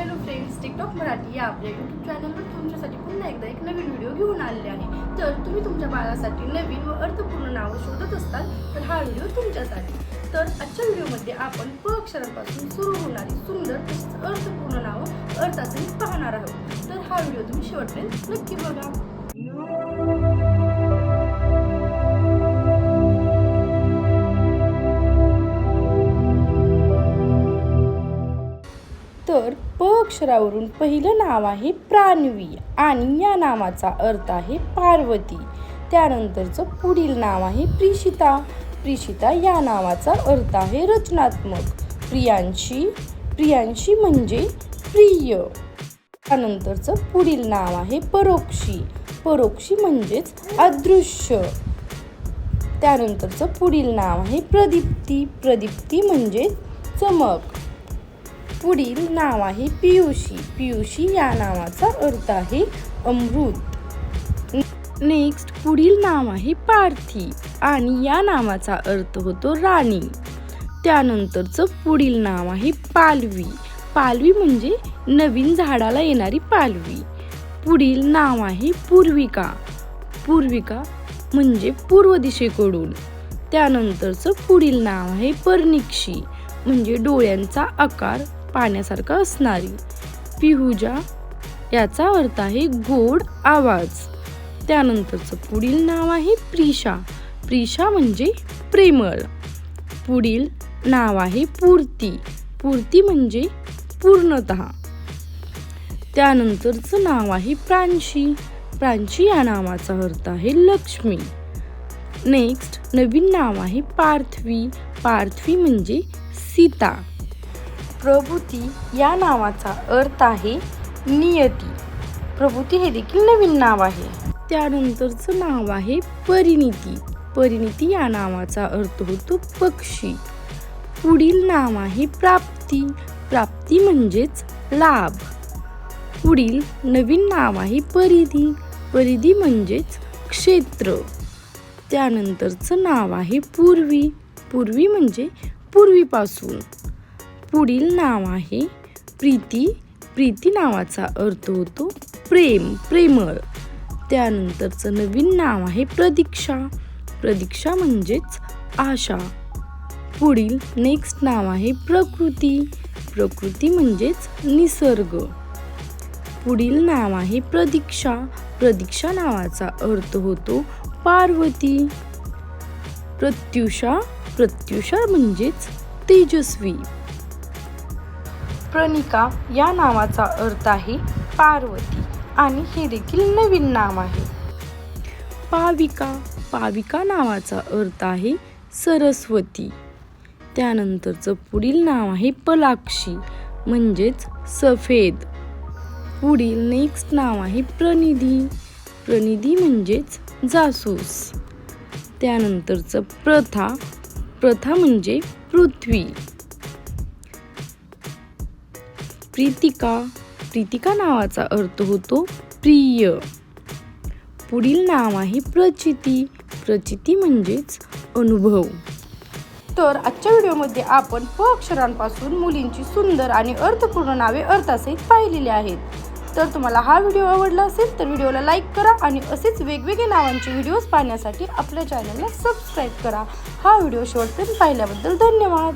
Hello friends TikTok Marathi या आपल्या YouTube चॅनलवर तुमच्यासाठी पुन्हा एकदा एक नवीन व्हिडिओ घेऊन आलेले आहे. तर तुम्ही तुमच्या बाळासाठी नवीन व अर्थपूर्ण नावं शोधत असाल तर हा व्हिडिओ तुमच्यासाठी. तर आजच्या व्हिडिओमध्ये आपण प अक्षरांपासून सुरू होणारी सुंदर तसेच अर्थपूर्ण नावं अर्थातही पाहणार आहोत. तर हा व्हिडिओ तुम्ही शेवटपर्यंत नक्की बघा. अक्षरावरून पहिलं नाव आहे प्राणवी आणि या नावाचा अर्थ आहे पार्वती. त्यानंतरचं पुढील नाव आहे प्रिशिता. प्रिशिता या नावाचा अर्थ आहे रचनात्मक. प्रियांशी प्रियांशी म्हणजे प्रिय. त्यानंतरचं पुढील नाव आहे परोक्षी. परोक्षी म्हणजेच अदृश्य. त्यानंतरचं पुढील नाव आहे प्रदीप्ती. प्रदीप्ती म्हणजे चमक. पुढील नाव आहे पियुषी. पियुषी या नावाचा अर्थ आहे अमृत. नेक्स्ट पुढील नाव आहे पार्थी आणि या नावाचा अर्थ होतो राणी. त्यानंतरचं पुढील नाव आहे पालवी. पालवी म्हणजे नवीन झाडाला येणारी पालवी. पुढील नाव आहे पूर्विका. पूर्विका म्हणजे पूर्व दिशेकडून. त्यानंतरचं पुढील नाव आहे पर्निक्षी म्हणजे डोळ्यांचा आकार पाण्यासारखं असणारी. पिहुजा याचा अर्थ आहे गोड आवाज. त्यानंतरचं पुढील नाव आहे प्रिशा. प्रिशा म्हणजे प्रेमळ. पुढील नाव आहे पूर्ती. पूर्ती म्हणजे पूर्णत. त्यानंतरचं नाव आहे प्रांशी. प्रांशी या नावाचा अर्थ आहे लक्ष्मी. नेक्स्ट नवीन नाव आहे पार्थवी. पार्थवी म्हणजे सीता. प्रभूती या नावाचा अर्थ आहे नियती. प्रभूती हे देखील नवीन नाव आहे. त्यानंतरचं नाव आहे परिणिती. परिणिती या नावाचा अर्थ होतो पक्षी. पुढील नाव आहे प्राप्ती. प्राप्ती म्हणजेच लाभ. पुढील नवीन नाव आहे परिधी. परिधी म्हणजेच क्षेत्र. त्यानंतरचं नाव आहे पूर्वी. पूर्वी म्हणजे पूर्वीपासून. पुढील नाव आहे प्रीती. प्रीती नावाचा अर्थ होतो प्रेम प्रेमळ. त्यानंतरचं नवीन नाव आहे प्रदीक्षा. प्रदीक्षा म्हणजेच आशा. पुढील नेक्स्ट नाव आहे प्रकृती. प्रकृती म्हणजेच निसर्ग. पुढील नाव आहे प्रदीक्षा. प्रदीक्षा नावाचा अर्थ होतो पार्वती. प्रत्युषा प्रत्युषा म्हणजेच तेजस्वी. प्रणिका या नावाचा अर्थ आहे पार्वती. आणि हे देखील नवीन नाव आहे. पाविका. पाविका नावाचा अर्थ आहे सरस्वती. त्यानंतरचं पुढील नाव आहे पलाक्षी म्हणजेच सफेद. पुढील नेक्स्ट नाव आहे प्रनिधी प्रनिधी म्हणजेच जासूस. त्यानंतरचं प्रथा. प्रथा म्हणजे पृथ्वी. प्रीतिका. प्रीतिका नावाचा अर्थ होतो प्रिय. पुढील नाव आहे प्रचिती. प्रचिती म्हणजेच अनुभव. तर आजच्या व्हिडिओमध्ये आपण प अक्षरांपासून मुलींची सुंदर आणि अर्थपूर्ण नावे अर्थासहित पाहिलेली आहेत. तर तुम्हाला हा व्हिडिओ आवडला असेल तर व्हिडिओला लाईक करा आणि असेच वेगवेगळे नावांचे व्हिडिओज पाहण्यासाठी आपल्या चॅनलला सबस्क्राईब करा. हा व्हिडिओ शेवटपर्यंत पाहिल्याबद्दल धन्यवाद.